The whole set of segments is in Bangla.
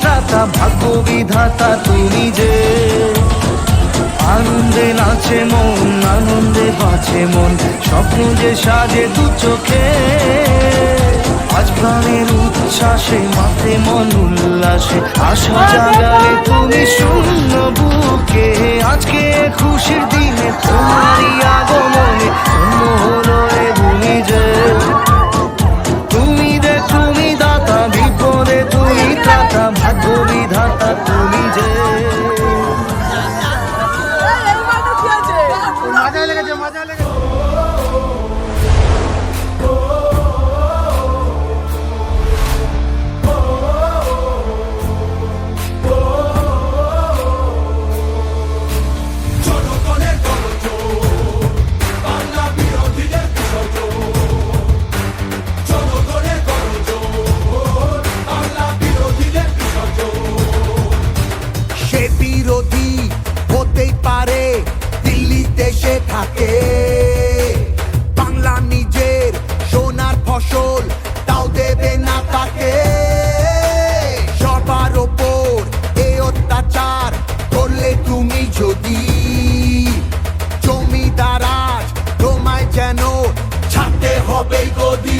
ত্রাতা ভাগ্য বিধাতা তুমি যে। আনন্দে নাচে মন আনন্দে বাঁচে মন স্বপ্ন যে সাজে দু চোখে। আজ প্রাণের উচ্ছ্বাসে মাথে মন উল্লাসে আশা জাগালে তুমি শূন্য বুকে। আজকে খুশির দিনে তোমারই আগমনে ধন্য হলো Olha, olha. থাকে। বাংলা নিজের সোনার ফসল, তাও দেবে না তাকে। সবার ওপর এ অত্যাচার করলে তুমি যদি জমিদার আজ তোমায় যেন ছাড়তে হবে গদি।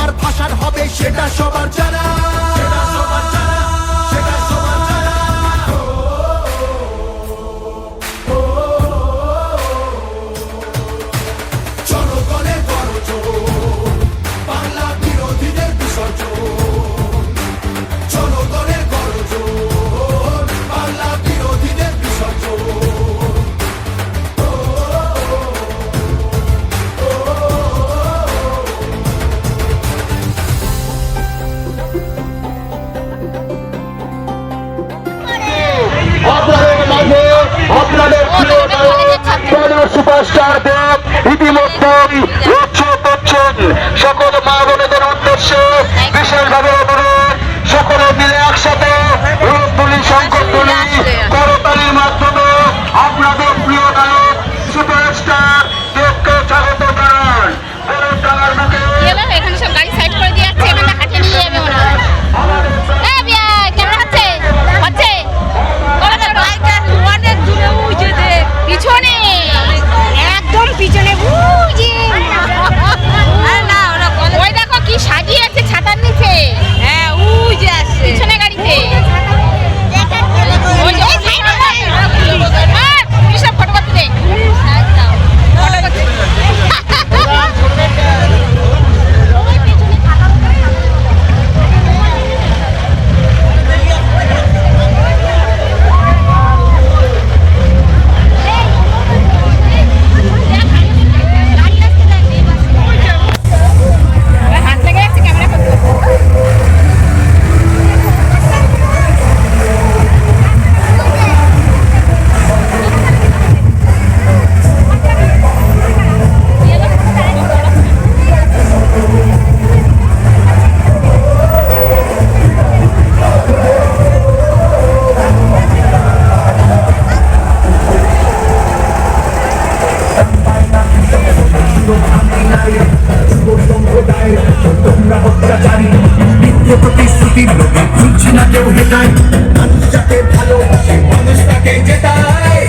তোমার ভাষার হবে সেটা সবার জানা। আপনাদের প্রিয় নায়ক প্রিয় সুপারস্টার দেব ইতিমধ্যেই প্রতিশ্রুতি লোকে খুঁজছে না কেউ হেটায় মানুষ যাকে ভালোবাসে মানুষ তাকে জেতায়।